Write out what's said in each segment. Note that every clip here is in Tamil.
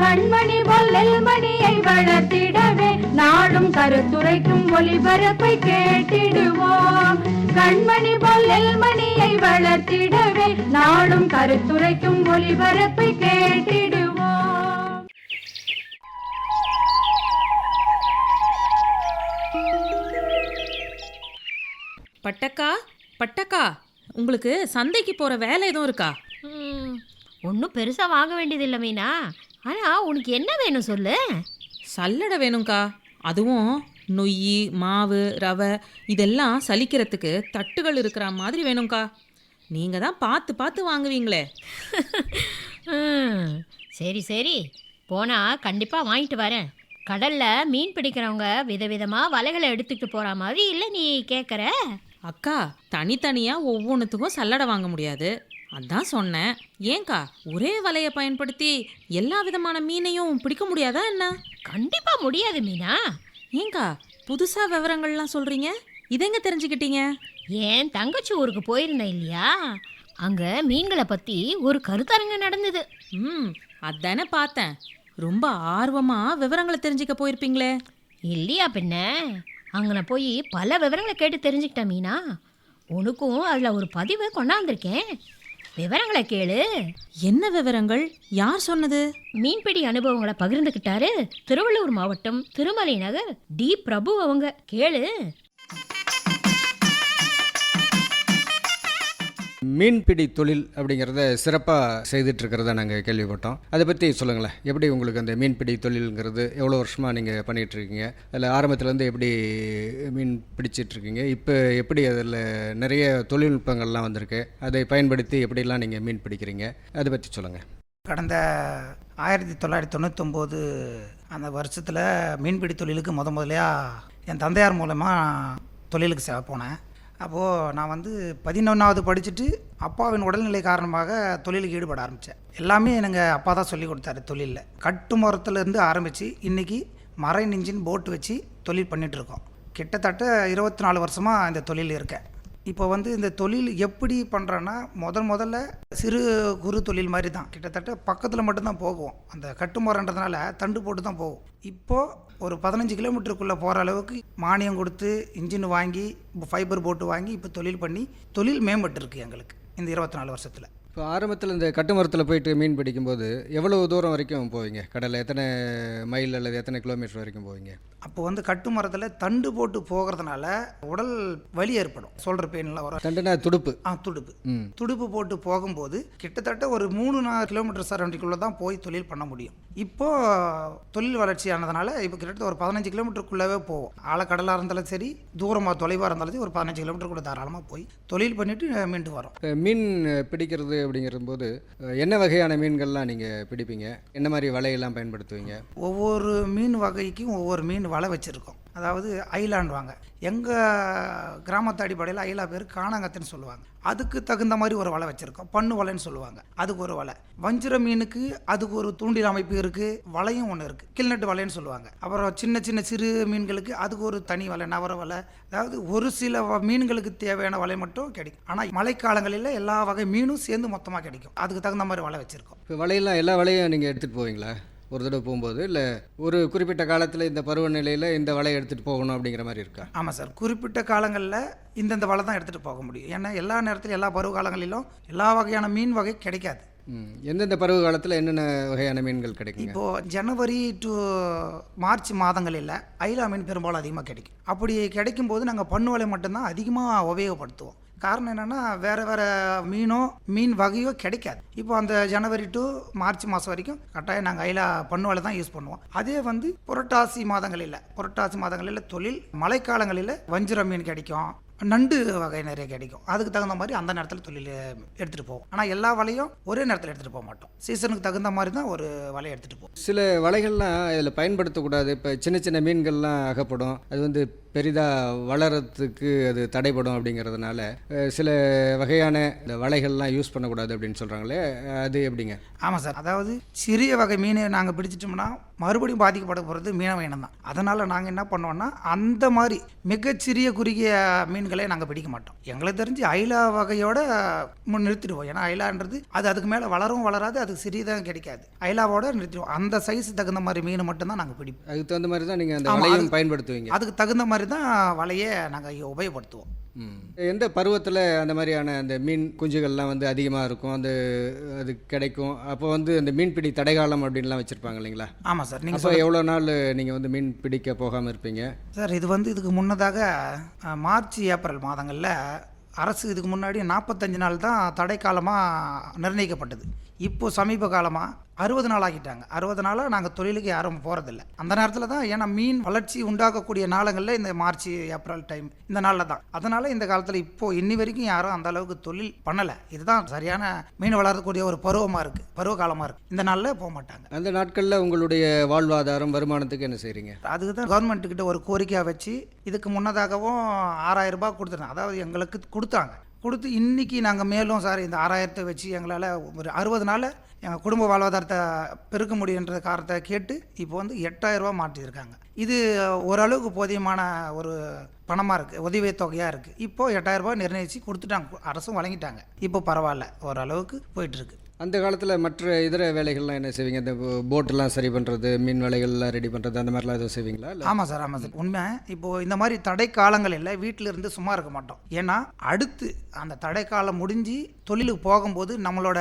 கண்மணி பொல்லல் மணியை வளர்த்திடவே நாடும் கருத்துரைக்கும் ஒளிபரப்பை கேட்டிடுவோம். கண்மணி பொல்லல் மணியை வளர்த்திடவே நாடும் கருத்துரைக்கும் ஒளிபரப்பை கேட்டிடுவோம். பட்டக்கா பட்டக்கா உங்களுக்கு சந்தைக்கு போற வேலை எதுவும் இருக்கா? ஒன்றும் பெருசாக வாங்க வேண்டியதில்லை மீனா. ஆனால் உனக்கு என்ன வேணும் சொல்லு? சல்லடை வேணும்க்கா. அதுவும் நொய் மாவு ரவை இதெல்லாம் சலிக்கிறதுக்கு தட்டுகள் இருக்கிற மாதிரி வேணும்க்கா. நீங்க தான் பார்த்து பார்த்து வாங்குவீங்களே. சரி சரி. போனால் கண்டிப்பாக வாங்கிட்டு வரேன். கடலில் மீன் பிடிக்கிறவங்க விதவிதமாக வலைகளை எடுத்துக்கிட்டு போகிற மாதிரி இல்லை நீ கேட்குற அக்கா தனித்தனியா ஒவ்வொன்றுத்துக்கும் சல்லடை வாங்க முடியாது. அதான் சொன்னேன். ஏன்க்கா ஒரே வலையை பயன்படுத்தி எல்லா விதமான மீனையும் பிடிக்க முடியாதா என்ன? கண்டிப்பாக முடியாது மீனா. ஏன்க்கா புதுசா விவரங்கள்லாம் சொல்றீங்க? இதெங்க தெரிஞ்சுக்கிட்டீங்க? ஏன் தங்கச்சி ஊருக்கு போயிருந்தேன் இல்லையா? அங்கே மீன்களை பற்றி ஒரு கருத்தரங்கு நடந்தது. ம் அதானே பார்த்தேன். ரொம்ப ஆர்வமா விவரங்களை தெரிஞ்சுக்க போயிருப்பீங்களே. இல்லையா பின்ன அங்கே நான் போய் பல விவரங்களை கேட்டு தெரிஞ்சுக்கிட்டேன் மீனா. உனக்கும் அதில் ஒரு பதிவு கொண்டாந்துருக்கேன். விவரங்களை கேளு. என்ன விவரங்கள்? யார் சொன்னது? மீன்பிடி அனுபவங்களை பகிர்ந்துக்கிட்டாரு திருவள்ளூர் மாவட்டம் திருமலை நகர் டி. பிரபு அவங்க. கேளு. மீன்பிடி தொழில் அப்படிங்கிறத சிறப்பாக செய்துட்டு இருக்கிறத நாங்கள் கேள்விப்பட்டோம். அதை பற்றி சொல்லுங்களேன். எப்படி உங்களுக்கு அந்த மீன்பிடி தொழிலுங்கிறது எவ்வளோ வருஷமாக நீங்கள் பண்ணிகிட்டு இருக்கீங்க அதில் ஆரம்பத்துலேருந்து எப்படி மீன் பிடிச்சிட்டு இருக்கீங்க இப்போ எப்படி அதில் நிறைய தொழில்நுட்பங்கள்லாம் வந்திருக்கு. அதை பயன்படுத்தி எப்படிலாம் நீங்கள் மீன் பிடிக்கிறீங்க? அதை பற்றி சொல்லுங்கள் கடந்த ஆயிரத்தி தொள்ளாயிரத்தி தொண்ணூத்தொம்போது அந்த வருஷத்தில் மீன்பிடி தொழிலுக்கு முத முதலையா என் தந்தையார் மூலமாக தொழிலுக்கு போனேன். அப்போது நான் வந்து பதினொன்றாவது படிச்சுட்டு அப்பாவின் உடல்நிலை காரணமாக தொழிலுக்கு ஈடுபட ஆரம்பித்தேன் எல்லாமே எனக்கு அப்பா தான் சொல்லி கொடுத்தாரு தொழிலில். கட்டுமரத்துலேருந்து ஆரம்பித்து இன்றைக்கி மரைன் இன்ஜின் போட்டு வச்சு தொழில் பண்ணிகிட்ருக்கோம் கிட்டத்தட்ட இருபத்தி நாலு வருஷமாக இந்த தொழில் இருக்கேன். இப்போ வந்து இந்த தொழில் எப்படி பண்ணுறேன்னா முதல் முதல்ல சிறு குறு தொழில் மாதிரி தான். கிட்டத்தட்ட பக்கத்தில் மட்டும்தான் போகும். அந்த கட்டுமரன்றதுனால தண்டு போட்டு தான் போகும். இப்போது ஒரு பதினஞ்சு கிலோமீட்டருக்குள்ளே போகிற அளவுக்கு மானியம் கொடுத்து இன்ஜின் வாங்கி ஃபைபர் போட்டு வாங்கி இப்போ தொழில் பண்ணி தொழில் மேம்பட்டுருக்கு எங்களுக்கு இந்த இருபத்தி நாலு வருஷத்தில். இப்போ ஆரம்பத்தில் இந்த கட்டுமரத்தில் போயிட்டு மீன் பிடிக்கும்போது எவ்வளவு தூரம் வரைக்கும் போவீங்க? கடலில் எத்தனை மைல் அல்லது எத்தனை கிலோமீட்டர் வரைக்கும் போவீங்க? அப்போ வந்து கட்டுமரத்தில் தண்டு போட்டு போகிறதுனால உடல் வலி ஏற்படும். சொல்கிற பெயின்லாம் வரும். தண்டுனா துடுப்பு? ஆ துடுப்பு. ம். துடுப்பு போட்டு போகும்போது கிட்டத்தட்ட ஒரு மூணு நாலு கிலோமீட்டர் சரௌண்டிங்குள்ளே தான் போய் தொழில் பண்ண முடியும். இப்போ தொழில் வளர்ச்சி ஆனதுனால இப்போ கிட்டத்தட்ட ஒரு பதினஞ்சு கிலோமீட்டருக்குள்ளவே போவோம். ஆழக்கடலாக இருந்தாலும் சரி தூரமாக தொலைவாக இருந்தாலும் சரி ஒரு பதினஞ்சு கிலோமீட்டருக்குள்ள தாராளமாக போய் தொழில் பண்ணிவிட்டு மீண்டு வரோம். மீன் பிடிக்கிறது அப்படிங்கிறபோது என்ன வகையான மீன்கள்லாம் நீங்கள் பிடிப்பீங்க? என்ன மாதிரி வலையெல்லாம் பயன்படுத்துவீங்க? ஒவ்வொரு மீன் வகைக்கும் ஒவ்வொரு மீன் வலை வச்சுருக்கோம். அதாவது ஐலாண்டுவாங்க. எங்கள் கிராமத்து அடிப்படையில் ஐலா பேர் காணாங்கத்துன்னு சொல்லுவாங்க. அதுக்கு தகுந்த மாதிரி ஒரு வலை வச்சுருக்கோம். பண்ணு வலைன்னு சொல்லுவாங்க. அதுக்கு ஒரு வலை. வஞ்சிர மீனுக்கு அதுக்கு ஒரு தூண்டில் அமைப்பு இருக்குது வலையும் ஒன்று இருக்குது கில்நட்டு வலைன்னு சொல்லுவாங்க. அப்புறம் சின்ன சின்ன சிறு மீன்களுக்கு அதுக்கு ஒரு தனி வலை நவர வலை. அதாவது ஒரு சில வ- மீன்களுக்கு தேவையான வலை மட்டும் கிடைக்கும். ஆனால் மழைக்காலங்களில் எல்லா வகை மீனும் சேர்ந்து மொத்தமாக கிடைக்கும். அதுக்கு தகுந்த மாதிரி வலை வச்சுருக்கோம். இப்போ வலையெல்லாம் எல்லா வலையும் நீங்கள் எடுத்துகிட்டு போவீங்களா? ஒரு தடவை போகும்போது இல்லை ஒரு குறிப்பிட்ட காலத்தில் இந்த பருவநிலையில் இந்த வலையை எடுத்துகிட்டு போகணும் அப்படிங்கிற மாதிரி இருக்கா? ஆமாம் சார். குறிப்பிட்ட காலங்களில் இந்தந்த வலை தான் எடுத்துகிட்டு போக முடியும். ஏன்னா எல்லா நேரத்திலும் எல்லா பருவ காலங்களிலும் எல்லா வகையான மீன் வகை கிடைக்காது. எந்தெந்த பருவ காலத்தில் என்னென்ன வகையான மீன்கள் கிடைக்குங்க? இப்போது ஜனவரி டு மார்ச் மாதங்களில் ஐலா மீன் பெரும்பாலும் அதிகமாக கிடைக்கும். அப்படி கிடைக்கும் போது நாங்கள் பண்ணு வலை மட்டும்தான் அதிகமாக உபயோகப்படுத்துவோம். காரணம் என்னென்னா வேறு வேறு மீனோ மீன் வகையோ கிடைக்காது. இப்போ அந்த ஜனவரி டு மார்ச் மாதம் வரைக்கும் கட்டாயம் நாங்கள் ஐலா பண்ணுவலை தான் யூஸ் பண்ணுவோம். அதே வந்து புரட்டாசி மாதங்களில் புரட்டாசி மாதங்களில் தொழில் மழைக்காலங்களில் வஞ்சிர மீன் கிடைக்கும் நண்டு வகை நிறைய கிடைக்கும். அதுக்கு தகுந்த மாதிரி அந்த நேரத்தில் தொழில் எடுத்துகிட்டு போவோம். ஆனால் எல்லா வலையும் ஒரே நேரத்தில் எடுத்துகிட்டு போக மாட்டோம். சீசனுக்கு தகுந்த மாதிரி தான் ஒரு வலையை எடுத்துகிட்டு போவோம். சில வலைகள்லாம் இதில் பயன்படுத்தக்கூடாது. இப்போ சின்ன சின்ன மீன்கள்லாம் அகப்படும். அது வந்து பெரிதாக வளரத்துக்கு அது தடைப்படும் அப்படிங்கிறதுனால சில வகையான இந்த வலைகள்லாம் யூஸ் பண்ணக்கூடாது அப்படின்னு சொல்கிறாங்களே அது எப்படிங்க? ஆமாம் சார். அதாவது சிறிய வகை மீனை நாங்கள் பிடிச்சிட்டோம்னா மறுபடியும் பாதிக்கப்பட போகிறது மீனவ இனம் தான். அதனால் நாங்கள் என்ன பண்ணுவோம்னா அந்த மாதிரி மிகச்சிறிய குறுகிய மீன்களை நாங்கள் பிடிக்க மாட்டோம். எங்களுக்கு தெரிஞ்சு ஐலா வகையோட முன் நிறுத்திடுவோம். ஏன்னா ஐலான்றது அது அதுக்கு மேலே வளரவும் வளராது அதுக்கு சிறியதாக கிடைக்காது. ஐலாவோட நிறுத்திடுவோம். அந்த சைஸ் தகுந்த மாதிரி மீன் மட்டும்தான் நாங்கள் பிடிப்போம். அதுக்கு தகுந்த மாதிரி தான் நீங்கள் அந்த பயன்படுத்துவீங்க. அதுக்கு தகுந்த மாதிரி தான் வலையை நாங்கள் உபயோகப்படுத்துவோம். ம். எந்த பருவத்தில் அந்த மாதிரியான அந்த மீன் குஞ்சுகள்லாம் வந்து அதிகமாக இருக்கும்? அந்த அது கிடைக்கும். அப்போ வந்து அந்த மீன்பிடி தடைகாலம் அப்படின்லாம் வச்சுருப்பாங்க இல்லைங்களா? ஆமாம் சார். நீங்கள் அப்போ எவ்வளோ நாள் நீங்கள் வந்து மீன் பிடிக்க போகாமல் இருப்பீங்க? சார் இது வந்து இதுக்கு முன்னதாக மார்ச் ஏப்ரல் மாதங்களில் அரசு இதுக்கு முன்னாடி நாற்பத்தஞ்சு நாள் தான் தடைக்காலமாக நிர்ணயிக்கப்பட்டது. இப்போ சமீப காலமாக அறுபது நாள் ஆக்கிட்டாங்க அறுபது நாளாக நாங்கள் தொழிலுக்கு யாரும் போகிறதில்ல அந்த நேரத்தில் தான் ஏன்னா மீன் வளர்ச்சி உண்டாக்கக்கூடிய நாளுங்களில் இந்த மார்ச் ஏப்ரல் டைம் இந்த நாளில் தான். அதனால் இந்த காலத்தில் இப்போது இன்னி வரைக்கும் யாரும் அந்த அளவுக்கு தொழில் பண்ணலை. இதுதான் சரியான மீன் வளரக்கூடிய ஒரு பருவமாக இருக்குது பருவ காலமாக இருக்குது இந்த நாளில் போக மாட்டாங்க. அந்த நாட்களில் உங்களுடைய வாழ்வாதாரம் வருமானத்துக்கு என்ன செய்கிறீங்க அதுக்கு தான் கவர்மெண்ட்டுக்கிட்ட ஒரு கோரிக்கையாக வச்சு இதுக்கு முன்னதாகவும் ஆறாயிரம் ரூபாய் கொடுத்துருந்தாங்க அதாவது எங்களுக்கு கொடுத்தாங்க. கொடுத்து இன்னைக்கு நாங்கள் மேலும் சார் இந்த ஆறாயிரத்தை வச்சு எங்களால் ஒரு அறுபது நாளில் எங்கள் குடும்ப வாழ்வாதாரத்தை பெருக்க முடியுன்ற காரணத்தை கேட்டு இப்போ வந்து எட்டாயிரம் மாற்றியிருக்காங்க இது ஓரளவுக்கு போதியமான ஒரு பணமாக இருக்குது உதவித்தொகையாக இருக்குது இப்போது எட்டாயிரரூபா நிர்ணயித்து கொடுத்துட்டாங்க அரசும் வழங்கிட்டாங்க. இப்போ பரவாயில்ல ஓரளவுக்கு போயிட்டுருக்கு அந்த காலத்தில் மற்ற இதர வேலைகள்லாம் என்ன செய்வீங்க? இந்த போட்டெல்லாம் சரி பண்ணுறது மீன் வேலைகள்லாம் ரெடி பண்ணுறது அந்த மாதிரிலாம் எதுவும் செய்வீங்களா? ஆமாம் சார் ஆமாம் சார். உண்மை. இப்போது இந்த மாதிரி தடை காலங்களில் வீட்டில் இருந்து சும்மா இருக்க மாட்டோம். ஏன்னா அடுத்து அந்த தடை காலம் முடிஞ்சு தொழிலுக்கு போகும்போது நம்மளோட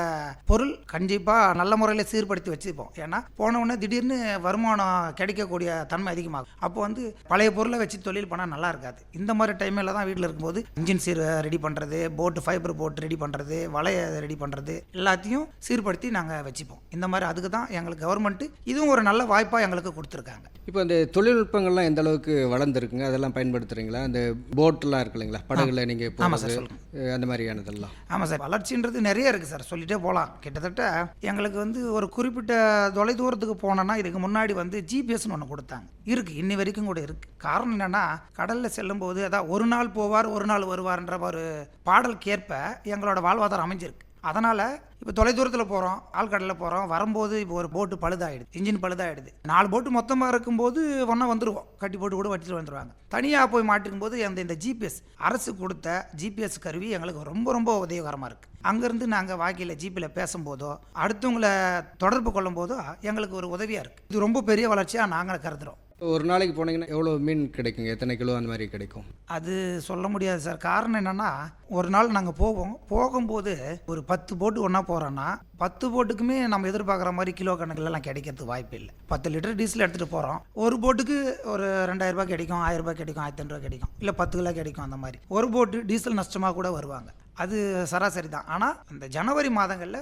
பொருள் கண்டிப்பாக நல்ல முறையில் சீர்படுத்தி வச்சுப்போம். ஏன்னா போன உடனே திடீர்னு வருமானம் கிடைக்கக்கூடிய தன்மை அதிகமாகும். அப்போ வந்து பழைய பொருளை வச்சு தொழில் பண்ணால் நல்லா இருக்காது. இந்த மாதிரி டைமில் தான் வீட்டில் இருக்கும்போது இன்ஜின் சீர் ரெடி பண்ணுறது போட்டு ஃபைபர் போட்டு ரெடி பண்ணுறது வலையை ரெடி பண்ணுறது எல்லாத்தையும் சீர்படுத்தி நாங்கள் வச்சுப்போம். இந்த மாதிரி அதுக்கு தான் எங்களுக்கு கவர்மெண்ட்டு இதுவும் ஒரு நல்ல வாய்ப்பாக எங்களுக்கு கொடுத்துருக்காங்க. இப்போ இந்த தொழில்நுட்பங்கள்லாம் எந்த அளவுக்கு வளர்ந்துருக்குங்க? அதெல்லாம் பயன்படுத்துகிறீங்களா அந்த போட்டெலாம் இருக்கு இல்லைங்களா? படகுல நீங்கள் ஆமாம் சார், போகிறது அந்த மாதிரியானதெல்லாம். ஆமாம் சார் வளர்ச்சின்றது நிறைய இருக்குது சார். சொல்லிட்டே போகலாம் கிட்டத்தட்ட எங்களுக்கு வந்து ஒரு குறிப்பிட்ட தொலைதூரத்துக்கு போனோன்னா இதுக்கு முன்னாடி வந்து ஜிபிஎஸ்னு ஒன்று கொடுத்தாங்க. இருக்குது இன்னி வரைக்கும் கூட இருக்குது காரணம் என்னென்னா கடலில் செல்லும்போது அதான் ஒரு நாள் போவார் ஒரு நாள் வருவார்ன்ற ஒரு பாடலுக்கேற்ப எங்களோட வாழ்வாதாரம் அமைஞ்சிருக்கு. அதனால் இப்போ தொலைதூரத்தில் போகிறோம் ஆழ்கடலில் போகிறோம் வரும்போது இப்போ ஒரு போட்டு பழுதாயிடுது இன்ஜின் பழுதாயிடுது. நாலு போட்டு மொத்தமாக இருக்கும்போது ஒன்றா வந்துடுவோம் கட்டி போட்டு கூட வச்சுட்டு வந்துடுவாங்க தனியாக போய் மாட்டிக்கும் போது அந்த இந்த ஜிபிஎஸ் அரசு கொடுத்த ஜிபிஎஸ் கருவி எங்களுக்கு ரொம்ப ரொம்ப உதவிகரமாக இருக்குது அங்கேருந்து நாங்கள் வாக்கியில் ஜிபியில் பேசும்போதோ அடுத்தவங்களை தொடர்பு கொள்ளும் போதோ எங்களுக்கு ஒரு உதவியாக இருக்குது இது ரொம்ப பெரிய வளர்ச்சியாக நாங்கள் கருதுகிறோம் ஒரு நாளைக்கு போனீங்கன்னா எவ்வளோ மீன் கிடைக்குங்க? எத்தனை கிலோ அந்த மாதிரி கிடைக்கும்? அது சொல்ல முடியாது சார். காரணம் என்னென்னா ஒரு நாள் நாங்கள் போவோம். போகும்போது ஒரு பத்து போட்டு ஒன்றா போகிறோன்னா பத்து போட்டுக்குமே நம்ம எதிர்பார்க்குற மாதிரி கிலோ கணக்கிலலாம் கிடைக்கிறதுக்கு வாய்ப்பு இல்லை. பத்து லிட்டர் டீசல் எடுத்துகிட்டு போகிறோம் ஒரு போட்டுக்கு ஒரு ரெண்டாயிரரூபா ரூபாய் கிடைக்கும் ஆயிரரூபா கிடைக்கும் ஆயிரத்தி ரூபாய் கிடைக்கும் இல்லை பத்து கிலோ கிடைக்கும் அந்த மாதிரி. ஒரு போட்டு டீசல் நஷ்டமாக கூட வருவாங்க. அது சராசரி தான் ஆனால் அந்த ஜனவரி மாதங்களில்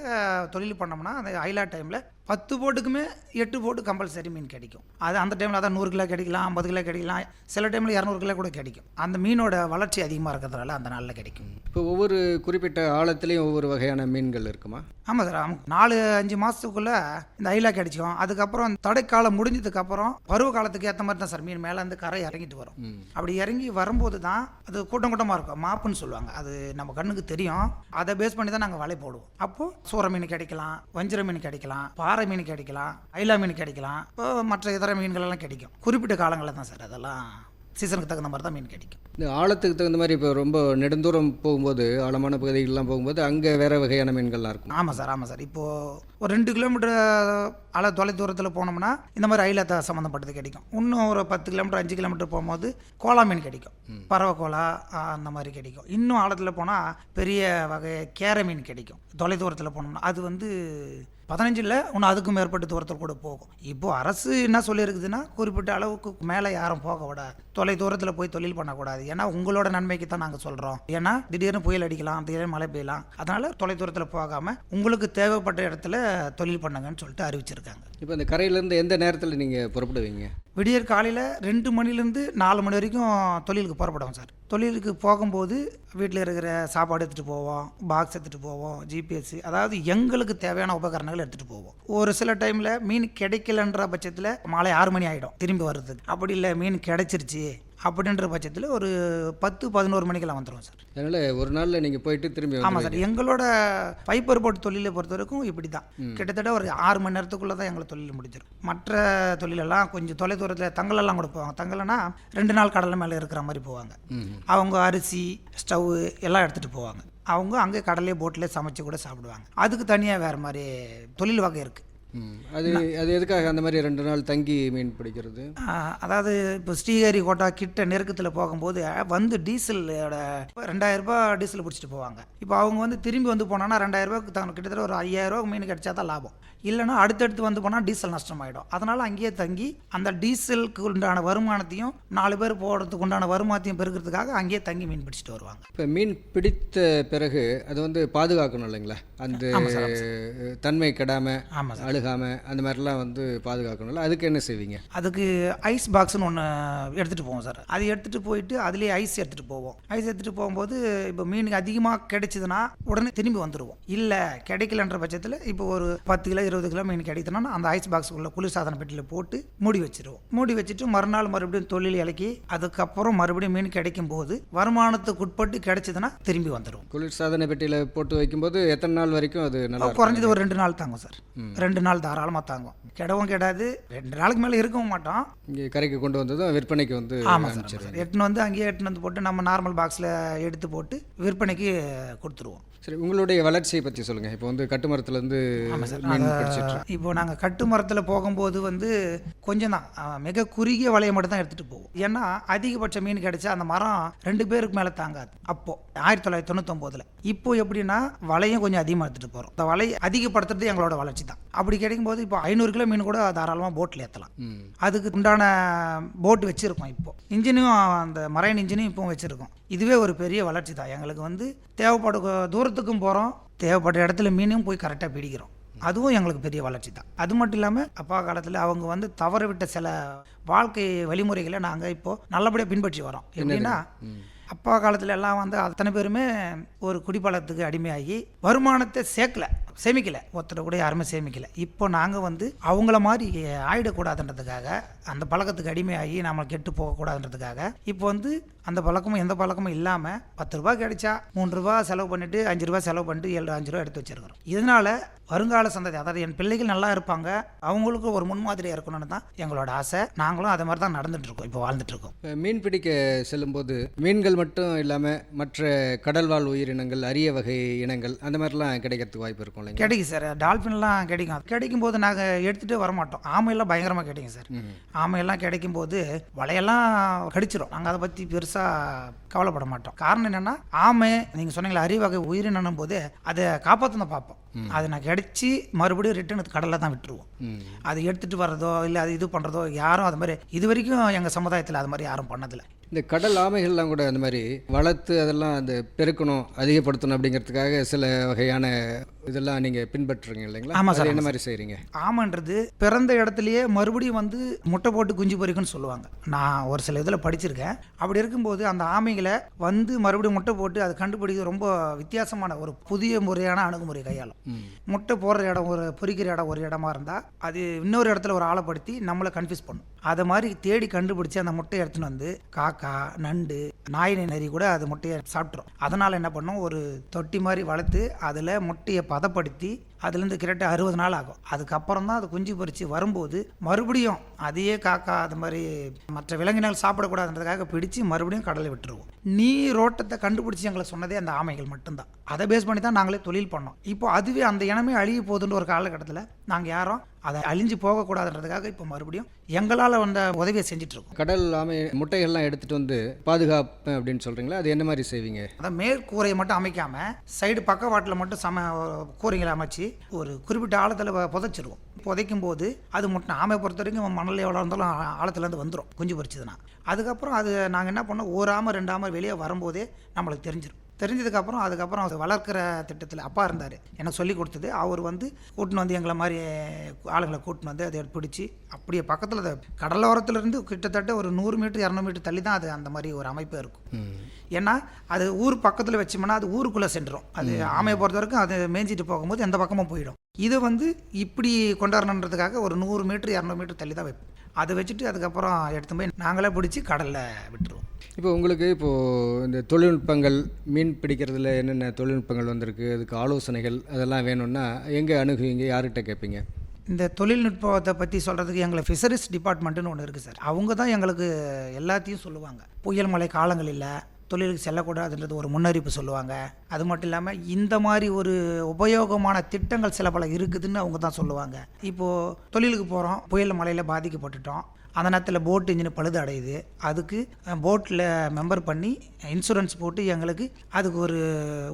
தொழில் பண்ணோம்னா அந்த ஐலா டைமில் பத்து போட்டுக்குமே எட்டு போட்டு கம்பல்சரி மீன் கிடைக்கும். அது அந்த டைமில் அதான் நூறு கிலோ கிடைக்கலாம் ஐம்பது கிலோ கிடைக்கலாம். சில டைமில் இரநூறு கிலோ கூட கிடைக்கும். அந்த மீனோட வளர்ச்சி அதிகமாக இருக்கிறதுனால அந்த நாளில் கிடைக்கும். இப்போ ஒவ்வொரு குறிப்பிட்ட ஆழத்துலேயும் ஒவ்வொரு வகையான மீன்கள் இருக்குமா? ஆமாம் சார் ஆமாம் நாலு அஞ்சு மாதத்துக்குள்ளே இந்த ஐலா கிடைக்கும் அதுக்கப்புறம் தடைக்காலம் முடிஞ்சதுக்கப்புறம் பருவ காலத்துக்கு ஏற்ற மாதிரி தான் சார் மீன் மேலே இருந்து கரை இறங்கிட்டு வரும். அப்படி இறங்கி வரும்போது தான் அது கூட்டம் கூட்டமாக இருக்கும். மாப்புன்னு சொல்லுவாங்க. அது நம்ம கண்ணுக்கு தெரியும். அதை பேஸ் பண்ணி தான் நாங்கள் வலை போடுவோம். அப்போது சூற மீன் கிடைக்கலாம் வஞ்சிர மீன் கிடைக்கலாம் பாறை மீன் கிடைக்கலாம் ஐலா மீன் கிடைக்கலாம் இப்போ மற்ற இதர மீன்கள் எல்லாம் கிடைக்கும். குறிப்பிட்ட காலங்களில் தான் சார் அதெல்லாம் சீசனுக்கு தகுந்த மாதிரி தான் மீன் கிடைக்கும். இந்த ஆழத்துக்கு தகுந்த மாதிரி இப்போ ரொம்ப நெடுந்தூரம் போகும்போது ஆழமான பகுதிகளெலாம் போகும்போது அங்கே வேறு வகையான மீன்கள்லாம் இருக்கும். ஆமாம் சார் ஆமாம் சார். இப்போது ஒரு ரெண்டு கிலோமீட்டர் அள தொலை தூரத்தில் போனோம்னா இந்த மாதிரி ஐலத்தை சம்மந்தப்பட்டது கிடைக்கும். இன்னும் ஒரு பத்து கிலோமீட்டர் அஞ்சு கிலோமீட்டர் போகும்போது கோலா மீன் கிடைக்கும். பறவை கோலா அந்த மாதிரி கிடைக்கும். இன்னும் ஆழத்தில் போனால் பெரிய வகை கேரை மீன் கிடைக்கும். தொலை தூரத்தில் போனோம்னா அது வந்து பதினஞ்சில் இன்னும் அதுக்கும் மேற்பட்ட தூரத்தில் கூட போகும். இப்போது அரசு என்ன சொல்லியிருக்குதுன்னா குறிப்பிட்ட அளவுக்கு மேலே யாரும் போக விடாது. தொலை தூரத்தில் போய் தொழில் பண்ணக்கூடாது. ஏன்னா உங்களோட நன்மைக்கு தான் நாங்கள் சொல்கிறோம் ஏன்னா திடீர்னு புயல் அடிக்கலாம் திடீர்னு மழை பெய்யலாம். அதனால் தொலை தூரத்தில் போகாமல் உங்களுக்கு தேவைப்பட்ட இடத்துல தொழில் பண்ணுங்கன்னு சொல்லிட்டு அறிவிச்சிருக்காங்க. இப்போ இந்த கரையிலேருந்து எந்த நேரத்தில் நீங்கள் புறப்படுவீங்க? விடியற் காலையில் ரெண்டு மணிலேருந்து நாலு மணி வரைக்கும் தொழிலுக்கு புறப்படுவோம் சார். தொழிலுக்கு போகும்போது வீட்டில் இருக்கிற சாப்பாடு எடுத்துகிட்டு போவோம் பாக்ஸ் எடுத்துகிட்டு போவோம் ஜிபிஎஸ் அதாவது எங்களுக்கு தேவையான உபகரணங்கள் எடுத்துகிட்டு போவோம். ஒரு சில டைமில் மீன் கிடைக்கலன்ற பட்சத்தில் மாலை ஆறு மணி ஆகிடும் திரும்பி வர்றதுக்கு. அப்படி இல்லை மீன் கிடைச்சிருச்சு அப்படின்ற பட்சத்தில் ஒரு பத்து பதினோரு மணிக்கெல்லாம் வந்துடும் சார். அதனால் ஒரு நாளில் நீங்கள் போயிட்டு திரும்பி ஆமாம் சார். எங்களோட பைப்பர் போட் தொழிலை பொறுத்த வரைக்கும் இப்படி தான் கிட்டத்தட்ட ஒரு ஆறு மணி நேரத்துக்குள்ளே தான் எங்களை தொழில் முடிஞ்சிடும் மற்ற தொழிலெல்லாம் கொஞ்சம் தொலை தூரத்தில் தங்கலெல்லாம் கூட போவாங்க தங்கலைன்னா ரெண்டு நாள் கடல் மேலே இருக்கிற மாதிரி போவாங்க. அவங்க அரிசி ஸ்டவ்வு எல்லாம் எடுத்துகிட்டு போவாங்க. அவங்க அங்கே கடலே போட்டிலே சமைச்சு கூட சாப்பிடுவாங்க. அதுக்கு தனியாக வேறு மாதிரி தொழில் வகை இருக்குது. அது அது எதுக்காக அந்த மாதிரி ரெண்டு நாள் தங்கி மீன் பிடிக்கிறது? அதாவது இப்போ ஸ்ரீஹரிகோட்டா கிட்ட நெருக்கத்தில் போகும்போது வந்து டீசலோட ரெண்டாயிரம் ரூபாய் டீசல் பிடிச்சிட்டு போவாங்க. இப்போ அவங்க வந்து திரும்பி வந்து போனாங்கன்னா ரெண்டாயிரம் ரூபாய்க்கு தங்க கிட்டத்தட்ட ஒரு ஐயாயிரம் ரூபாய் மீன் கிடைச்சா தான் லாபம். இல்லைன்னா அடுத்தடுத்து வந்து போனால் டீசல் நஷ்டமாயிடும். அதனால் அங்கேயே தங்கி அந்த டீசலுக்கு உண்டான வருமானத்தையும் நாலு பேர் போடுறதுக்கு உண்டான வருமானத்தையும் பெருக்கிறதுக்காக அங்கேயே தங்கி மீன் பிடிச்சிட்டு வருவாங்க. இப்போ மீன் பிடித்த பிறகு அது வந்து பாதுகாக்கணும் இல்லைங்களா? அந்த தன்மை கெடாமல் ஆமாம் சார். அழுகாமல் அந்த மாதிரிலாம் வந்து பாதுகாக்கணும்ல? அதுக்கு என்ன செய்வீங்க? அதுக்கு ஐஸ் பாக்ஸ்னு ஒன்று எடுத்துகிட்டு போவோம் சார். அது எடுத்துகிட்டு போயிட்டு அதுலேயே ஐஸ் எடுத்துகிட்டு போவோம். ஐஸ் எடுத்துகிட்டு போகும்போது இப்போ மீனுக்கு அதிகமாக கிடைச்சதுன்னா உடனே திரும்பி வந்துடுவோம் இல்லை கிடைக்கலன்ற பட்சத்தில் இப்போ ஒரு பத்து கிலோ இருபது கிலோ மீன் கிடைத்தனா அந்த ஐஸ் பாக்ஸுக்குள்ளே குளிர்சாதன பெட்டியில் போட்டு மூடி வச்சிருவோம். மூடி வச்சுட்டு மறுநாள் மறுபடியும் தொழில் இலக்கி அதுக்கப்புறம் மறுபடியும் மீன் கிடைக்கும் போது வருமானத்துக்கு உட்பட்டு கிடைச்சதுன்னா திரும்பி வந்துடுவோம் குளிர்சாதன பெட்டியில் போட்டு வைக்கும்போது எத்தனை நாள் வரைக்கும் அது நல்லா? குறைஞ்சது ஒரு ரெண்டு நாள் தாங்கும் சார். ரெண்டு நாள் தாராளமாக தாங்கும். கிடவும் கிடாது. ரெண்டு நாளுக்கு மேலே இருக்கவும் மாட்டோம். இங்கே கரைக்கு கொண்டு வந்ததும் விற்பனைக்கு வந்து ஆமாம் சார் எட்டுன்னு வந்து அங்கேயே எட்டுன்னு வந்து போட்டு நம்ம நார்மல் பாக்ஸில் எடுத்து போட்டு விற்பனைக்கு கொடுத்துருவோம். சரி உங்களுடைய வளர்ச்சியை பற்றி சொல்லுங்கள் இப்போ வந்து கட்டுமரத்துலேருந்து இப்போ நாங்கள் கட்டு மரத்தில் போகும்போது வந்து கொஞ்சம் தான் மிக குறுகிய வலையை மட்டும் தான் எடுத்துகிட்டு போவோம். ஏன்னா அதிகபட்ச மீன் கிடைச்சா அந்த மரம் ரெண்டு பேருக்கு மேலே தாங்காது. அப்போ ஆயிரத்தி தொள்ளாயிரத்தி தொண்ணூத்தொம்போதில். இப்போ எப்படின்னா வலையும் கொஞ்சம் அதிகமாக எடுத்துகிட்டு போகிறோம் இந்த வலையை அதிகப்படுத்துறது எங்களோட வளர்ச்சி தான். அப்படி கிடைக்கும்போது இப்போ ஐநூறு கிலோ மீன் கூட தாராளமாக போட்டில் ஏற்றலாம் அதுக்கு உண்டான போட் வச்சுருக்கோம் இப்போ. இன்ஜினும் அந்த மரைன் இன்ஜினும் இப்போ வச்சுருக்கோம். இதுவே ஒரு பெரிய வளர்ச்சி தான். எங்களுக்கு வந்து தேவைப்படும் தூரத்துக்கும் போகிறோம் தேவைப்பட்ட இடத்துல மீனும் போய் கரெக்டாக பிடிக்கிறோம். அதுவும் எங்களுக்கு பெரிய வளர்ச்சி தான். அது மட்டும் இல்லாமல் அப்பா காலத்தில் அவங்க வந்து தவற விட்ட சில வாழ்க்கை வழிமுறைகளை நாங்கள் இப்போது நல்லபடியாக பின்பற்றி வரோம். எப்படின்னா அப்பா காலத்தில் எல்லாம் வந்து அத்தனை பேருமே ஒரு குடிப்பழத்துக்கு அடிமையாகி வருமானத்தை சேர்க்கல சேமிக்கலை. ஒருத்தரை கூட யாருமே சேமிக்கல. இப்போ நாங்கள் வந்து அவங்கள மாதிரி ஆயிடக்கூடாதுன்றதுக்காக அந்த பழக்கத்துக்கு அடிமையாகி நம்ம கெட்டு போகக்கூடாதுன்றதுக்காக இப்போ வந்து அந்த பழக்கமும் எந்த பழக்கமும் இல்லாமல் பத்து ரூபாய் கிடைச்சா மூணு ரூபா செலவு பண்ணிட்டு அஞ்சு ரூபா செலவு பண்ணிட்டு ஏழு அஞ்சு ரூபா எடுத்து வச்சிருக்கிறோம். இதனால வருங்கால சந்ததி அதாவது என் பிள்ளைகள் நல்லா இருப்பாங்க அவங்களுக்கு ஒரு முன்மாதிரியாக இருக்கணும்னு தான் எங்களோட ஆசை. நாங்களும் அதே மாதிரி தான் நடந்துட்டு இருக்கோம் இப்போ வாழ்ந்துட்டு இருக்கோம். மீன் பிடிக்க செல்லும்போது மீன்கள் மட்டும் இல்லாமல் மற்ற கடல்வாழ் உயிரினங்கள் அரிய வகை இனங்கள் அந்த மாதிரிலாம் கிடைக்கிறதுக்கு வாய்ப்பு இருக்கும் இல்லைங்க கிடைக்கும் சார். டால்ஃபின்லாம் கிடைக்கும். கிடைக்கும் போது நாங்கள் எடுத்துகிட்டே வர மாட்டோம் ஆமையெல்லாம் பயங்கரமாக கிடைக்கும் சார் ஆமையெல்லாம் கிடைக்கும் போது வலையெல்லாம் கடிச்சிரும். நாங்கள் அதை பற்றி பெருசாக கவலைப்பட மாட்டோம். காரணம் என்னென்னா ஆமை நீங்கள் சொன்னீங்களா அறிவகை உயிரினும் உயிரினம் போது அதை காப்பாற்றணும் பார்ப்போம் அது நான் கிடைச்சி மறுபடியும் ரிட்டர்ன் கடலில் தான் விட்டுருவோம். அது எடுத்துகிட்டு வர்றதோ இல்லை அது இது பண்ணுறதோ யாரும் அது மாதிரி இது வரைக்கும் எங்கள் சமுதாயத்தில் அது மாதிரி யாரும் பண்ணதில்லை. இந்த கடல் ஆமைகள்லாம் கூட அந்த மாதிரி வளர்த்து அதெல்லாம் அந்த பெருக்கணும் அதிகப்படுத்தணும் அப்படிங்கிறதுக்காக சில வகையான இதெல்லாம் நீங்கள் பின்பற்றுறீங்க இல்லைங்களா? ஆமாம் சார், என்ன மாதிரி செய்கிறீங்க ஆமன்றது பிறந்த இடத்துலயே மறுபடியும் வந்து முட்டை போட்டு குஞ்சு பொரிக்கும்னு சொல்லுவாங்க. நான் ஒரு சில இதில் படிச்சிருக்கேன். அப்படி இருக்கும்போது அந்த ஆமைகளை வந்து மறுபடியும் முட்டை போட்டு அதை கண்டுபிடிக்கிறது ரொம்ப வித்தியாசமான ஒரு புதிய முறையான அணுகுமுறை கையாளும். முட்டை போடுற இடம் ஒரு பொரிக்கிற இடம் ஒரு இடமா இருந்தால் அது இன்னொரு இடத்துல ஒரு ஆளைப்படுத்தி நம்மளை கன்ஃபியூஸ் பண்ணும். அதை மாதிரி தேடி கண்டுபிடிச்சி அந்த முட்டையை எடுத்துன்னு வந்து காக்கா நண்டு நாய் நரி கூட அது முட்டையை சாப்பிட்ரும் அதனால் என்ன பண்ணும்? ஒரு தொட்டி மாதிரி வளர்த்து அதில் முட்டையை பதப்படுத்தி அதுலேருந்து கிட்டத்தட்ட அறுபது நாள் ஆகும். அதுக்கப்புறம் தான் அது குஞ்சு பறித்து வரும்போது மறுபடியும் அதையே காக்கா அது மாதிரி மற்ற விலங்கினால் சாப்பிடக்கூடாதுன்றதுக்காக பிடிச்சு மறுபடியும் கடலை விட்டுருவோம். நீரோட்டத்தை கண்டுபிடிச்சி எங்களை சொன்னதே அந்த ஆமைகள் மட்டும்தான். அதை பேஸ் பண்ணி தான் நாங்களே தொழில் பண்ணோம். இப்போ அதுவே அந்த இனமே அழிய போகுதுன்ற ஒரு காலகட்டத்தில் நாங்கள் யாரும் அதை அழிஞ்சு போகக்கூடாதுன்றதுக்காக இப்போ மறுபடியும் எங்களால் வந்த உதவியை செஞ்சுட்டு இருக்கோம் கடல் ஆமை முட்டைகள்லாம் எடுத்துகிட்டு வந்து பாதுகாப்பேன் அப்படின்னு சொல்கிறீங்களா அது என்ன மாதிரி செய்வீங்க? அதான் மேற்கூரையை மட்டும் அமைக்காம சைடு பக்கவாட்டில் மட்டும் சம கூரைகளை அமைச்சு ஒரு குறிப்பிட்ட ஆழத்தில் புதைச்சிருவோம். புதைக்கும் போது அது முட்டை ஆமை பொறுத்த வரைக்கும் மணல் எவ்வளோ இருந்தாலும் ஆழத்துலேருந்து வந்துடும் குஞ்சு பொரிச்சதுன்னா. அதுக்கப்புறம் அது நாங்கள் என்ன பண்ணோம் ஒரு ஆமை ரெண்டு ஆமை வெளியே வரும்போதே நம்மளுக்கு தெரிஞ்சிடும் தெரிஞ்சதுக்கப்புறம் அதுக்கப்புறம் அது வளர்க்குற திட்டத்தில் அப்பா இருந்தார். எனக்கு சொல்லி கொடுத்தது. அவர் வந்து கூட்டின்னு வந்து எங்களை மாதிரி ஆளுங்களை கூட்டின்னு வந்து அதை பிடிச்சி அப்படியே பக்கத்தில் கடலோரத்துலேருந்து கிட்டத்தட்ட ஒரு நூறு மீட்டர் இரநூறு மீட்டர் தள்ளி தான் அது அந்த மாதிரி ஒரு அமைப்பு இருக்கும். ஏன்னா அது ஊர் பக்கத்தில் வச்சோம்னா அது ஊருக்குள்ளே சென்றுரும். அது ஆமையை பொறுத்த வரைக்கும் அது மேய்ஞ்சிட்டு போகும்போது எந்த பக்கமும் போயிடும். இதை வந்து இப்படி கொண்டாடணுன்றதுக்காக ஒரு நூறு மீட்டர் இரநூறு மீட்டர் தள்ளி தான் வைப்போம். அதை வச்சுட்டு அதுக்கப்புறம் எடுத்து போய் நாங்களே பிடிச்சி கடலில் விட்டுருவோம். இப்போ உங்களுக்கு இப்போது இந்த தொழில்நுட்பங்கள் மீன் பிடிக்கிறதுல என்னென்ன தொழில்நுட்பங்கள் வந்திருக்கு அதுக்கு ஆலோசனைகள் அதெல்லாம் வேணும்னா எங்கே அணுகுவீங்க யார்கிட்ட கேட்பீங்க? இந்த தொழில்நுட்பத்தை பற்றி சொல்கிறதுக்கு எங்களை ஃபிஷரிஸ் டிபார்ட்மெண்ட்டுன்னு ஒன்று இருக்குது சார். அவங்க தான் எங்களுக்கு எல்லாத்தையும் சொல்லுவாங்க. புயல் மழை காலங்களில் தொழிலுக்கு செல்லக்கூடாதுன்றது ஒரு முன்னறிவிப்பு சொல்லுவாங்க. அது மட்டும் இல்லாமல் இந்த மாதிரி ஒரு உபயோகமான திட்டங்கள் சில பல இருக்குதுன்னு அவங்க தான் சொல்லுவாங்க. இப்போது தொழிலுக்கு போகிறோம் புயல் மழையில் பாதிக்கப்பட்டுட்டோம். அந்த நேரத்தில் போட் இன்ஜின் பழுது அடையுது. அதுக்கு போட்டில் மெம்பர் பண்ணி இன்சூரன்ஸ் போட்டு எங்களுக்கு அதுக்கு ஒரு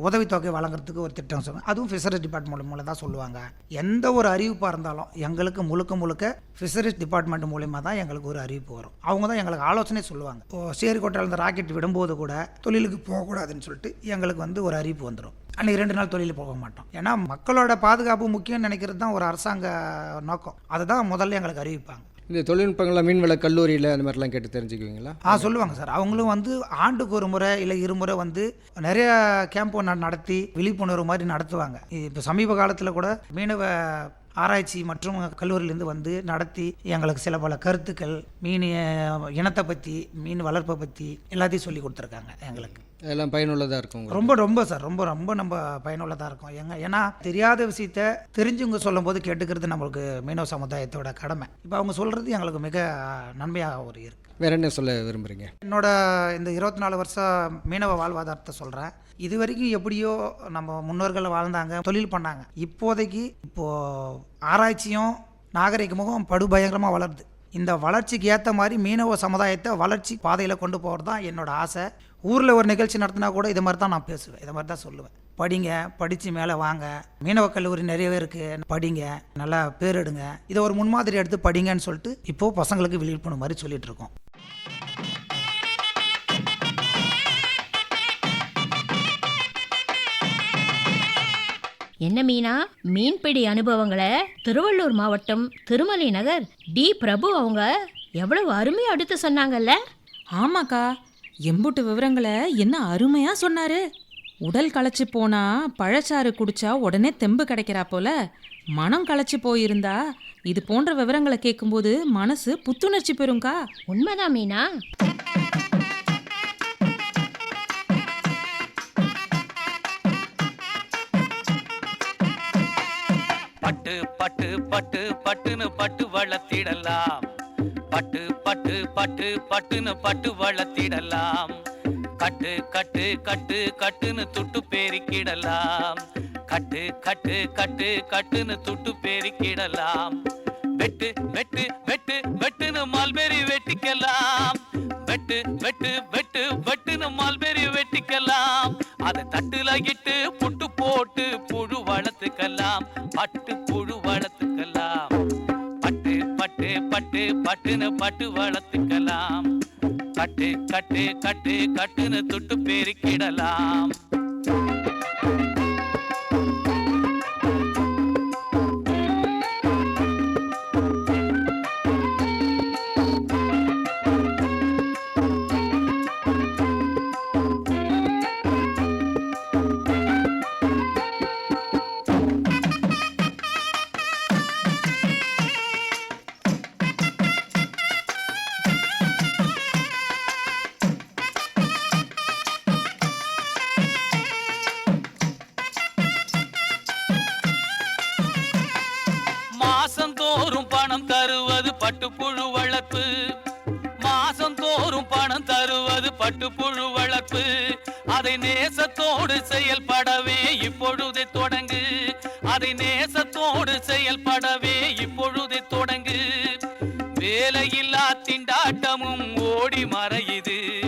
உதவித்தொகை வழங்குறதுக்கு ஒரு திட்டம் சொல்லுவாங்க அதுவும் ஃபிஷரிஸ் டிபார்ட்மெண்ட் மூலம் தான் சொல்லுவாங்க. எந்த ஒரு அறிவிப்பாக இருந்தாலும் எங்களுக்கு முழுக்க முழுக்க ஃபிஷரிஸ் டிபார்ட்மெண்ட் மூலியமாக தான் எங்களுக்கு ஒரு அறிவிப்பு வரும். அவங்க தான் எங்களுக்கு ஆலோசனை சொல்லுவாங்க. இப்போ சேரிக்கோட்டையில் இந்த ராக்கெட் விடும்போது கூட தொழிலுக்கு போகக்கூடாதுன்னு சொல்லிட்டு எங்களுக்கு வந்து ஒரு அறிவிப்பு வந்துடும் அன்றைக்கி ரெண்டு நாள் தொழில் போக மாட்டோம். ஏன்னா மக்களோட பாதுகாப்பு முக்கியம்னு நினைக்கிறது தான் ஒரு அரசாங்க நோக்கம். அதுதான் முதல்ல எங்களுக்கு அறிவிப்பாங்க. இந்த தொழில்நுட்பங்கள்லாம் மீன்வள கல்லூரியில் அந்த மாதிரிலாம் கேட்டு தெரிஞ்சுக்குவீங்களா? ஆ சொல்லுவாங்க சார். அவங்களும் வந்து ஆண்டுக்கு ஒரு முறை இல்லை இருமுறை வந்து நிறைய கேம்ப் நடத்தி விழிப்புணர்வு மாதிரி நடத்துவாங்க. இப்போ சமீப காலத்தில் கூட மீனவ ஆராய்ச்சி மற்றும் கல்லூரியிலேருந்து வந்து நடத்தி எங்களுக்கு சில பல கருத்துக்கள் மீன் இனத்தை பற்றி மீன் வளர்ப்பை பற்றி எல்லாத்தையும் சொல்லி கொடுத்துருக்காங்க எங்களுக்கு. அதெல்லாம் பயனுள்ளதாக இருக்கும் ரொம்ப ரொம்ப சார் ரொம்ப ரொம்ப நம்ம பயனுள்ளதாக இருக்கும். எங்க ஏன்னா தெரியாத விஷயத்த தெரிஞ்சவங்க சொல்லும்போது கேட்டுக்கிறது நம்மளுக்கு மீனவ சமுதாயத்தோட கடமை. இப்போ அவங்க சொல்கிறது எங்களுக்கு மிக நன்மையாக ஒரு இருக்கு. வேற என்ன சொல்ல விரும்புகிறீங்க என்னோட இந்த இருபத்தி நாலு வருஷம் மீனவ வாழ்வாதாரத்தை சொல்கிறேன் இது வரைக்கும் எப்படியோ நம்ம முன்னோர்கள் வாழ்ந்தாங்க தொழில் பண்ணாங்க. இப்போதைக்கு இப்போது ஆராய்ச்சியும் நாகரிகமும் படுபயங்கரமாக வளருது. இந்த வளர்ச்சிக்கு ஏற்ற மாதிரி மீனவ சமுதாயத்தை வளர்ச்சி பாதையில் கொண்டு போகிறது தான் என்னோட ஆசை. ஊரில் ஒரு நிகழ்ச்சி நடத்தினா கூட இது மாதிரி தான் நான் பேசுவேன். இதை மாதிரி தான் சொல்லுவேன். படிங்க படித்து மேலே வாங்க. மீனவ கல்லூரி நிறையவே இருக்குது படிங்க நல்லா பேர் எடுங்க. இதை ஒரு முன்மாதிரி எடுத்து படிங்கன்னு சொல்லிட்டு இப்போது பசங்களுக்கு விழிப்புணர்வு மாதிரி சொல்லிட்டு இருக்கோம். என்ன மீனா? மீன்பிடி அனுபவங்களை திருவள்ளூர் மாவட்டம் திருமலை நகர் டி. பிரபு அவங்க எவ்வளவு அருமையா அடுத்து சொன்னாங்கல்ல? ஆமாக்கா. எம்புட்டு விவரங்களை என்ன அருமையா சொன்னாரு. உடல் களைச்சு போனா பழச்சாறு குடிச்சா உடனே தெம்பு கிடைக்கிறா போல. மனம் களைச்சு போயிருந்தா இது போன்ற விவரங்களை கேட்கும்போது மனசு புத்துணர்ச்சி பெறும்க்கா உண்மைதான் மீனா. பட்டு பட்டு பட்டு பட்டுன்னு பட்டு வளர்த்திடலாம். பட்டு பட்டு பட்டு பட்டுன்னு பட்டு வளர்த்திடலாம். கட்டு கட்டு கட்டு கட்டுன்னு துட்டு பெருக்கிடலாம். கட்டு கட்டு கட்டு கட்டுன்னு துட்டு பெருக்கிடலாம். வெட்டு வெட்டு வெட்டு வெட்டுன்னு மல்பெரி வெட்டிக்கலாம். வெட்டு வெட்டு வெட்டு வெட்டுன்னு மல்பெரி வெட்டிக்கலாம். அதை தட்டுல இட்டு புட்டு போட்டு புழு வளர்த்துக்கலாம். பட்டு புழு கட்டு பட்டு பட்டு வளர்த்துக்கலாம். கட்டு கட்டு கட்டு கட்டுன்னு துட்டு பெருக்கிடலாம். பட்டுப்புழு வளர்ப்பு. மாசம் தோறும் பணம் தருவது பட்டுப்புழு வளர்ப்பு. அதை நேசத்தோடு செயல்படவே இப்பொழுது தொடங்கு. அதை நேசத்தோடு செயல்படவே இப்பொழுது தொடங்கு. வேலையில்லா திண்டாட்டமும் ஓடி மறையுது.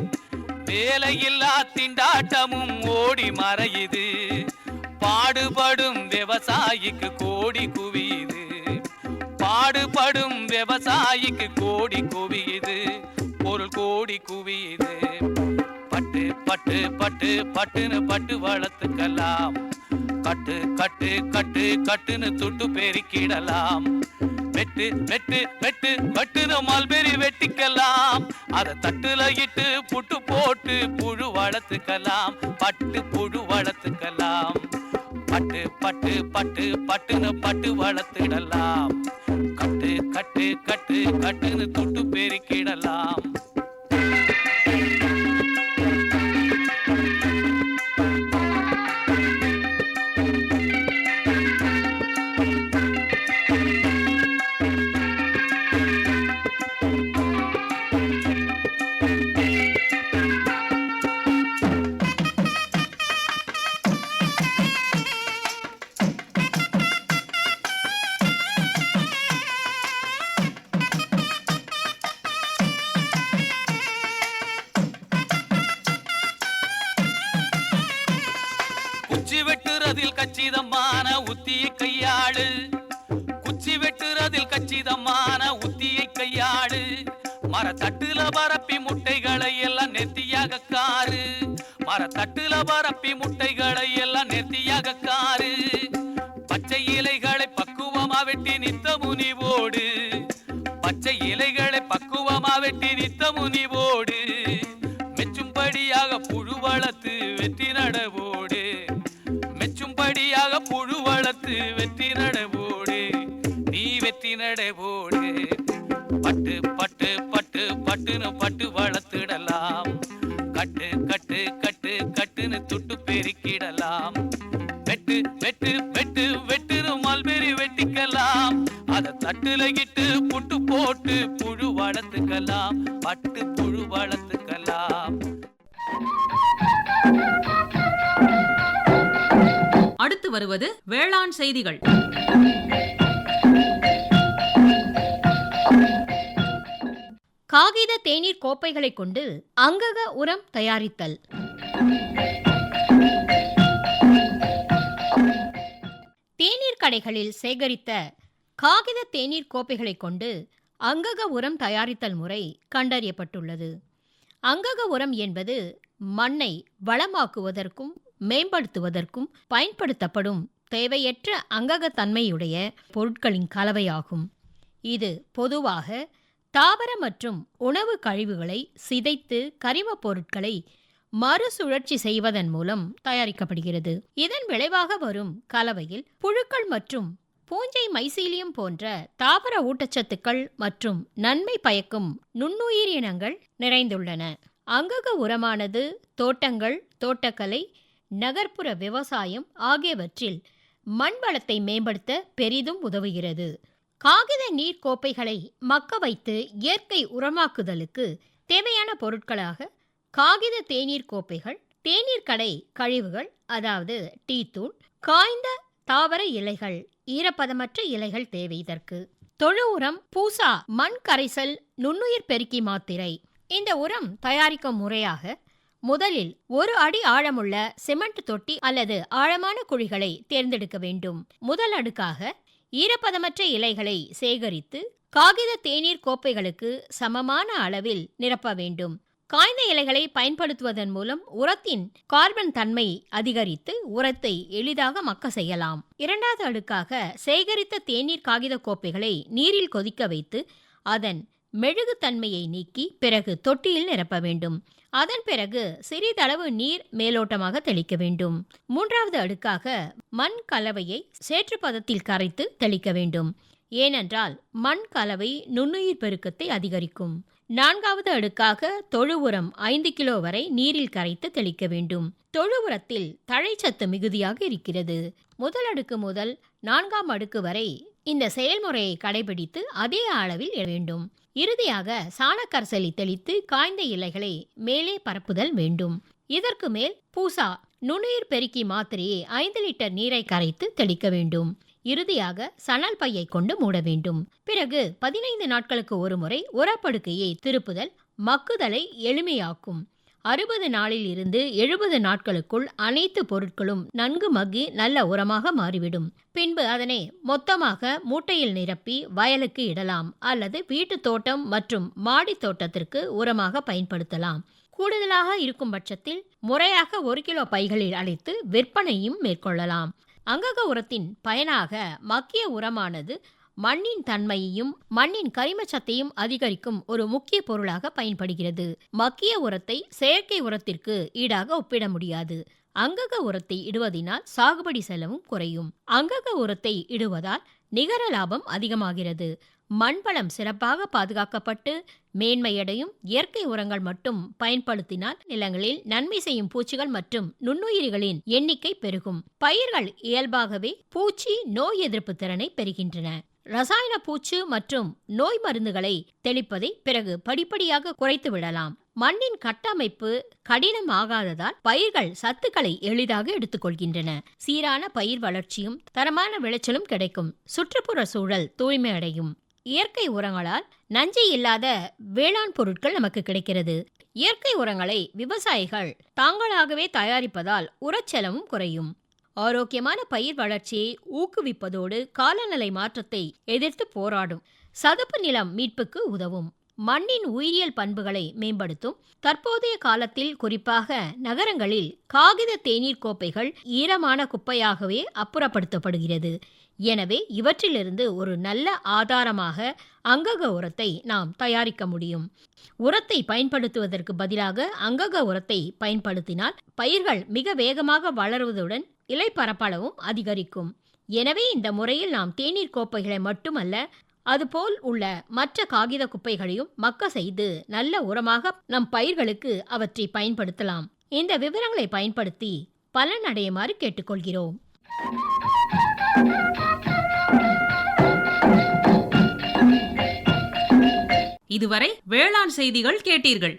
வேலையில்லா திண்டாட்டமும் ஓடி மறையுது. பாடுபடும் விவசாயிக்கு கோடி குவியுது. பாடுபடும் விவசாயிக்கு கோடி குவியுது. பொருள் கோடி குவியுது. பட்டு பட்டு பட்டு பட்டுன்னு பட்டு வளர்த்துக்கலாம். கட்டு கட்டு கட்டு கட்டுன்னு துட்டு பெருக்கிடலாம். வெட்டு வெட்டு வெட்டு வெட்டுன்னு மல்பெரி வெட்டிக்கலாம். அதை தட்டுல இட்டு புட்டு போட்டு புழு வளர்த்துக்கலாம். பட்டு புழு வளர்த்துக்கலாம். பட்டு பட்டு பட்டு பட்டுன்னு பட்டு வளர்த்திடலாம். கட்டு கட்டு கட்டு கட்டு கட்டுன்னு தொட்டு பெருக்கிடலாம். செய்திகள். காகித தேநீர் கோப்பைகளை கொண்டு அங்கக உரம் தயாரித்தல். தேநீர் கடைகளில் சேகரித்த காகித தேநீர் கோப்பைகளை கொண்டு அங்கக உரம் தயாரித்தல் முறை கண்டறியப்பட்டுள்ளது. அங்கக உரம் என்பது மண்ணை வளமாக்குவதற்கும் மேம்படுத்துவதற்கும் பயன்படுத்தப்படும் தேவையற்ற அங்ககத்தன்மையுடைய பொருட்களின் கலவையாகும். இது பொதுவாக தாவர மற்றும் உணவு கழிவுகளை சிதைத்து கரிமப் பொருட்களை மறுசுழற்சி செய்வதன் மூலம் தயாரிக்கப்படுகிறது. இதன் விளைவாக வரும் கலவையில் புழுக்கள் மற்றும் பூஞ்சை மைசீலியம் போன்ற தாவர ஊட்டச்சத்துக்கள் மற்றும் நன்மை பயக்கும் நுண்ணுயிரினங்கள் நிறைந்துள்ளன. அங்கக உரமானது தோட்டங்கள் தோட்டக்கலை நகர்ப்புற விவசாயம் ஆகியவற்றில் மண் வளத்தை மேம்படுத்த பெரிதும் உதவுகிறது. காகித நீர் கோப்பைகளை மக்க வைத்து இயற்கை உரமாக்குதலுக்கு தேவையான பொருட்களாக காகித தேநீர் கோப்பைகள் தேநீர் கடை கழிவுகள் அதாவது டீ தூள் காய்ந்த தாவர இலைகள் ஈரப்பதமற்ற இலைகள் தேவை இதற்கு. தொழு உரம் பூசா மண் கரைசல் நுண்ணுயிர் பெருக்கி மாத்திரை. இந்த உரம் தயாரிக்கும் முறையாக முதலில் ஒரு அடி ஆழமுள்ள சிமெண்ட் தொட்டி அல்லது ஆழமான குழிகளை தேர்ந்தெடுக்க வேண்டும். முதல் அடுக்காக ஈரப்பதமற்ற இலைகளை சேகரித்து காகித தேநீர் கோப்பைகளுக்கு சமமான அளவில் நிரப்ப வேண்டும். காய்ந்த இலைகளை பயன்படுத்துவதன் மூலம் உரத்தின் கார்பன் தன்மை அதிகரித்து உரத்தை எளிதாக மக்க செய்யலாம். இரண்டாவது அடுக்காக சேகரித்த தேநீர் காகித கோப்பைகளை நீரில் கொதிக்க வைத்து அதன் மெழுகு தன்மையை நீக்கி பிறகு தொட்டியில் நிரப்ப வேண்டும். அதன் பிறகு சிறிதளவு நீர் மேலோட்டமாக தெளிக்க வேண்டும். மூன்றாவது அடுக்காக மண் கலவையை சேற்று பதத்தில் கரைத்து தெளிக்க வேண்டும். ஏனென்றால் மண் கலவை நுண்ணுயிர் பெருக்கத்தை அதிகரிக்கும். நான்காவது அடுக்காக தொழு உரம் ஐந்து கிலோ வரை நீரில் கரைத்து தெளிக்க வேண்டும். தொழு உரத்தில் தழைச்சத்து மிகுதியாக இருக்கிறது. முதல் அடுக்கு முதல் நான்காம் அடுக்கு வரை இந்த செயல்முறையை கடைபிடித்து அதே அளவில் வேண்டும். இறுதியாக சாணக்கரசலி தெளித்து காய்ந்த இலைகளை மேலே பரப்புதல் வேண்டும். இதற்கு மேல் பூசா நுண்ணுயிர் பெருக்கி மாத்திரையை ஐந்து லிட்டர் நீரை கரைத்து தெளிக்க வேண்டும். இறுதியாக சணல் பையை கொண்டு மூட வேண்டும். பிறகு பதினைந்து நாட்களுக்கு ஒருமுறை உரப்படுக்கையை திருப்புதல் மக்குதலை எளிமையாக்கும். அறுபது நாளில் இருந்து எழுபது நாட்களுக்குள் அனைத்து பொருட்களும் நன்கு மக்கி நல்ல உரமாக மாறிவிடும். பின்பு அதனை மொத்தமாக மூட்டையில் நிரப்பி வயலுக்கு இடலாம் அல்லது வீட்டு தோட்டம் மற்றும் மாடி தோட்டத்திற்கு உரமாக பயன்படுத்தலாம். கூடுதலாக இருக்கும் பட்சத்தில் முறையாக ஒரு கிலோ பைகளில் அழைத்து விற்பனையும் மேற்கொள்ளலாம். அங்கக உரத்தின் பயனாக மக்கிய உரமானது மண்ணின் தன்மையையும் மண்ணின் கரிமச்சத்தையும் அதிகரிக்கும் ஒரு முக்கிய பொருளாக பயன்படுகிறது. மக்கிய உரத்தை செயற்கை உரத்திற்கு ஈடாக ஒப்பிட முடியாது. அங்கக உரத்தை இடுவதினால் சாகுபடி செலவும் குறையும். அங்கக உரத்தை இடுவதால் நிகர லாபம் அதிகமாகிறது. மண்வளம் சிறப்பாக பாதுகாக்கப்பட்டு மேன்மையடையும் இயற்கை உரங்கள் மட்டும் பயன்படுத்தினால் நிலங்களில் நன்மை செய்யும் பூச்சிகள் மற்றும் நுண்ணுயிரிகளின் எண்ணிக்கை பெருகும். பயிர்கள் இயல்பாகவே பூச்சி நோய் எதிர்ப்பு திறனை பெறுகின்றன. ரசாயன பூச்சு மற்றும் நோய் மருந்துகளை தெளிப்பதை பிறகு படிப்படியாக குறைத்து விடலாம். மண்ணின் கட்டமைப்பு கடினமாகாததால் பயிர்கள் சத்துக்களை எளிதாக எடுத்துக்கொள்கின்றன. சீரான பயிர் வளர்ச்சியும் தரமான விளைச்சலும் கிடைக்கும். சுற்றுப்புற சூழல் தூய்மை அடையும். இயற்கை உரங்களால் நஞ்சு இல்லாத வேளாண் பொருட்கள் நமக்கு கிடைக்கிறது. இயற்கை உரங்களை விவசாயிகள் தாங்களாகவே தயாரிப்பதால் உரச்செலவும் குறையும். ஆரோக்கியமான பயிர் வளர்ச்சியை ஊக்குவிப்பதோடு காலநிலை மாற்றத்தை எதிர்த்து போராடும். சதுப்பு நிலம் மீட்புக்கு உதவும். மண்ணின் உயிரியல் பண்புகளை மேம்படுத்தும். தற்போதைய காலத்தில் குறிப்பாக நகரங்களில் காகித தேநீர் கோப்பைகள் ஈரமான குப்பையாகவே அப்புறப்படுத்தப்படுகிறது. எனவே இவற்றிலிருந்து ஒரு நல்ல ஆதாரமாக அங்கக உரத்தை நாம் தயாரிக்க முடியும். உரத்தை பயன்படுத்துவதற்கு பதிலாக அங்கக உரத்தை பயன்படுத்தினால் பயிர்கள் மிக வேகமாக வளருவதுடன் இலை பரப்பளவும் அதிகரிக்கும். எனவே இந்த முறையில் நாம் தேநீர் கோப்பைகளை மட்டுமல்ல அதுபோல் உள்ள மற்ற காகித குப்பைகளையும் மக்க செய்து நல்ல உரமாக நம் பயிர்களுக்கு அவற்றை பயன்படுத்தலாம். இந்த விவரங்களை பயன்படுத்தி பலன் அடையுமாறு கேட்டுக்கொள்கிறோம். இதுவரை வேளாண் செய்திகள் கேட்டீர்கள்.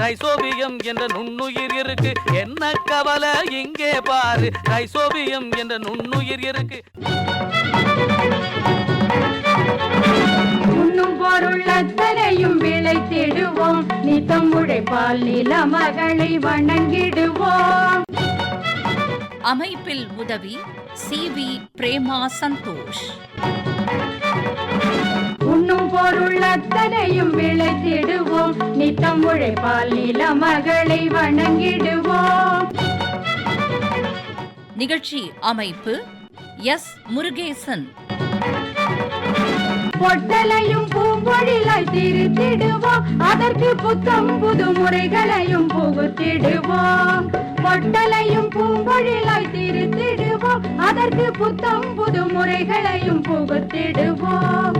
பாரு ரைசோபியம் என்ற நுண்ணுயிர் இருக்கு. என்ன கவலை? இங்கே பாரு. ரைசோபியம் என்ற நுண்ணுயிர் இருக்கு. உண்ணும் பொருள் அத்தனையும் விளைத்திடுவோம் நித்தம் உழைப்பால் நில மகளை வணங்கிடுவோம். அமைப்பில் உதவி சி வி பிரேமா சந்தோஷ். அத்தனையும் விளைத்திடுவோம். நித்தம் உழைப்பால் நில மகளை வணங்கிடுவோம். நிகழ்ச்சி அமைப்பு எஸ் முருகேசன். பொட்டலையும் பூம்பொழிலாய் திருத்திடுவோம். அதற்கு புத்தம் புது முறைகளையும் புகுத்திடுவோம். பொட்டலையும் பூம்பொழிலாய் திருத்திடுவோம். அதற்கு புத்தம் புது முறைகளையும் புகுத்திடுவோம்.